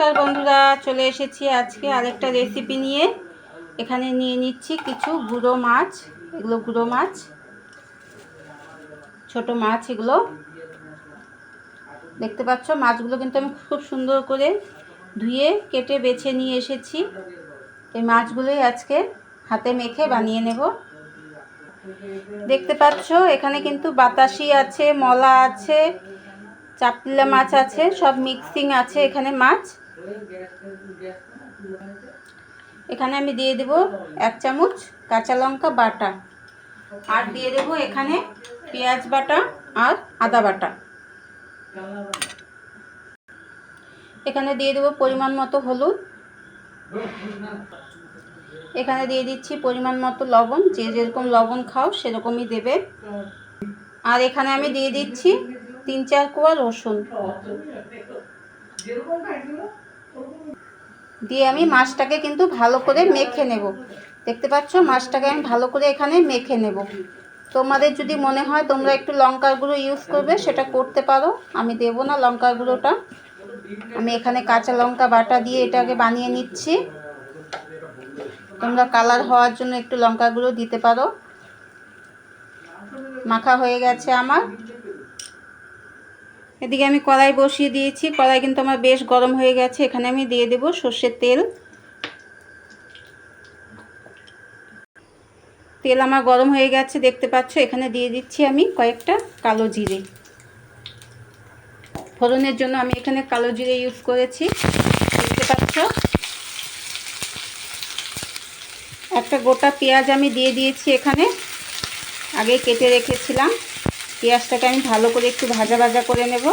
নমস্কার বন্ধুরা, চলে এসেছি আজকে আরেকটা রেসিপি নিয়ে। এখানে নিয়ে নিচ্ছি কিছু গুঁড়ো মাছ, এগুলো গুঁড়ো মাছ, ছোট মাছ এগুলো। দেখতে পাচ্ছ, মাছগুলো কিন্তু আমি খুব সুন্দর করে ধুয়ে, কেটে, বেছে নিয়ে এসেছি। এই মাছগুলোই আজকে হাতে মেখে বানিয়ে নেব। দেখতে পাচ্ছ, এখানে কিন্তু বাতাসি আছে, মলা আছে, চাপলা মাছ আছে, সব মিক্সিং আছে এখানে মাছ। এখানে আমি দিয়ে দেব এক চামচ কাঁচা লঙ্কা বাটা। আর দিয়ে দেব এখানে পেঁয়াজ বাটা আর আদা বাটা। এখানে দিয়ে দেব পরিমাণ মতো হলুদ। এখানে দিয়ে দিচ্ছি পরিমাণ মতো লবণ। যে যেরকম লবণ খাও সেরকমই দেবে। আর এখানে আমি দিয়ে দিচ্ছি তিন চার কোয়া রসুন। দিয়ে আমি মাছটাকে কিন্তু ভালো করে মেখে নেব। দেখতে পাচ্ছ? মাছটাকে আমি ভালো করে এখানে মেখে নেব। তোমাদের যদি মনে হয় তোমরা একটু লঙ্কার গুঁড়ো ইউজ করবে, সেটা করতে পারো। আমি দেব না লঙ্কার গুঁড়োটা। আমি এখানে কাঁচা লঙ্কা বাটা দিয়ে এটাকে বানিয়ে নিচ্ছি। তোমরা কালার হওয়ার জন্য একটু লঙ্কা গুঁড়ো দিতে পারো। মাখা হয়ে গেছে আমার। এদিকে আমি কড়াই বসিয়ে দিয়েছি। কড়াই কিন্তু আমার বেশ গরম হয়ে গেছে। এখানে আমি দিয়ে দেব সর্ষের তেল। তেল আমার গরম হয়ে গেছে, দেখতে পাচ্ছ? এখানে দিয়ে দিচ্ছি আমি কয়েকটা কালো জিরে। ফোড়নের জন্য আমি এখানে কালো জিরে ইউজ করেছি। দেখতে পাচ্ছ? একটা গোটা পেঁয়াজ আমি দিয়ে দিয়েছি এখানে। আগে কেটে রেখেছিলাম। পেঁয়াজটাকে আমি ভালো করে একটু ভাজা ভাজা করে নেব।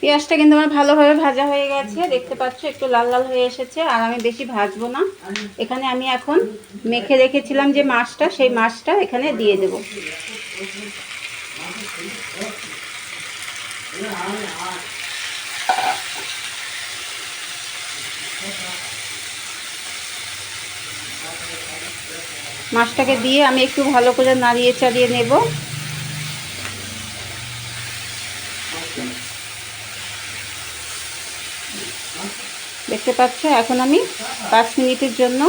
পেঁয়াজটা কিন্তু আমার ভালোভাবে ভাজা হয়ে গেছে। দেখতে পাচ্ছ, একটু লাল লাল হয়ে এসেছে, আর আমি বেশি ভাজবো না। এখানে আমি এখন মেখে রেখেছিলাম যে মাছটা, সেই মাছটা এখানে দিয়ে দেব। মাছটাকে দিয়ে আমি একটু ভালো করে নাড়িয়ে চাড়িয়ে নেব। দেখতে পাচ্ছ, এখন আমি পাঁচ মিনিটের জন্য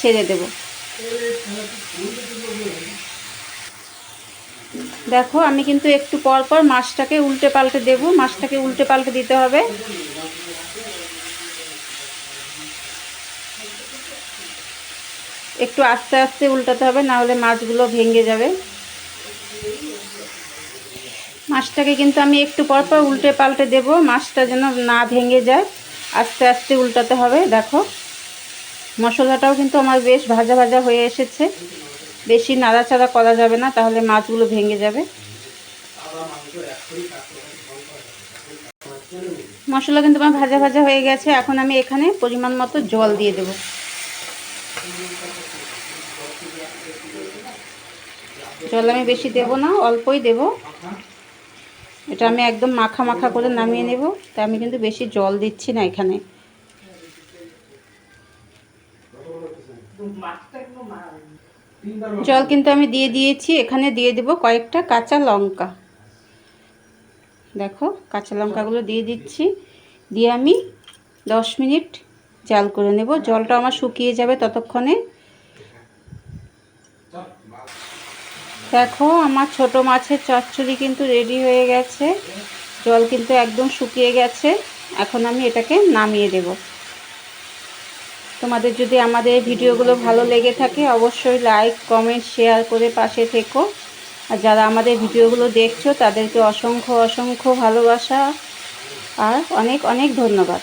ছেড়ে দেব। দেখো, আমি কিন্তু একটু পর পর মাছটাকে উল্টে পাল্টে দেবো। মাছটাকে উল্টে পাল্টে দিতে হবে। একটু আস্তে আস্তে উল্টাতে হবে, না হলে মাছগুলো ভেঙে যাবে। মাছটাকে কিন্তু আমি একটু পর পর উল্টে পাল্টে দেব, মাছটা যেন না ভেঙে যায়। আস্তে আস্তে উল্টাতে হবে, দেখো। মশলাটাও কিন্তু আমার বেশ ভাজা ভাজা হয়ে এসেছে। বেশি নাড়াচাড়া করা যাবে না, তাহলে মাছগুলো ভেঙে যাবে। মশলা কিন্তু আমার ভাজা ভাজা হয়ে গেছে, এখন আমি এখানে পরিমাণ মতো জল দিয়ে দেব। জল আমি বেশি দেব না, অল্পই দেব। এটা আমি একদম মাখা মাখা করে নামিয়ে নেব তাই আমি কিন্তু বেশি জল দিচ্ছি না এখানে। জল কিন্তু আমি দিয়ে দিয়েছি, এখানে দিয়ে দেব কয়েকটা কাঁচা লঙ্কা। দেখো, কাঁচা লঙ্কাগুলো দিয়ে দিচ্ছি। দিয়ে আমি দশ মিনিট জাল করে নেব। জলটা আমার শুকিয়ে যাবে ততক্ষণে। দেখো, আমার ছোট মাছের চচ্চড়ি কিন্তু রেডি হয়ে গেছে। জল কিন্তু একদম শুকিয়ে গেছে। এখন আমি এটাকে নামিয়ে দেব। তোমাদের যদি আমাদের ভিডিওগুলো ভালো লেগে থাকে, অবশ্যই লাইক, কমেন্ট, শেয়ার করে পাশে থেকো। আর যারা আমাদের ভিডিওগুলো দেখছ, তাদেরকে অসংখ্য অসংখ্য ভালোবাসা আর অনেক অনেক ধন্যবাদ।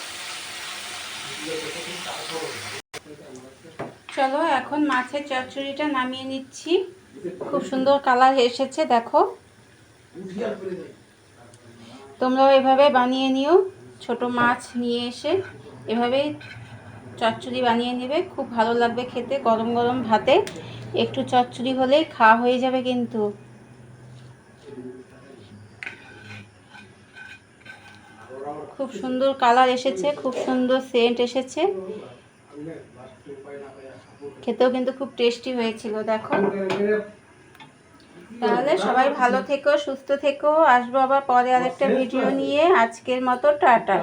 চলো, এখন মাছের চচ্চড়িটা নামিয়ে নিচ্ছি। খুব সুন্দর কালার এসেছে, দেখো। তোমরাও এভাবে বানিয়ে নিও। ছোট মাছ নিয়ে এসে এভাবেই চচ্চড়ি বানিয়ে নেবে। খুব ভালো লাগবে খেতে, গরম গরম ভাতে। একটু চচ্চড়ি হলেই খাওয়া হয়ে যাবে কিন্তু। খুব সুন্দর কালার এসেছে, খুব সুন্দর সেন্ট এসেছে। খেতেও কিন্তু খুব টেস্টি হয়েছিল, দেখো। তাহলে সবাই ভালো থেকো, সুস্থ থেকো। আসব আবার পরে আরেকটা ভিডিও নিয়ে। আজকের মতো টাটা।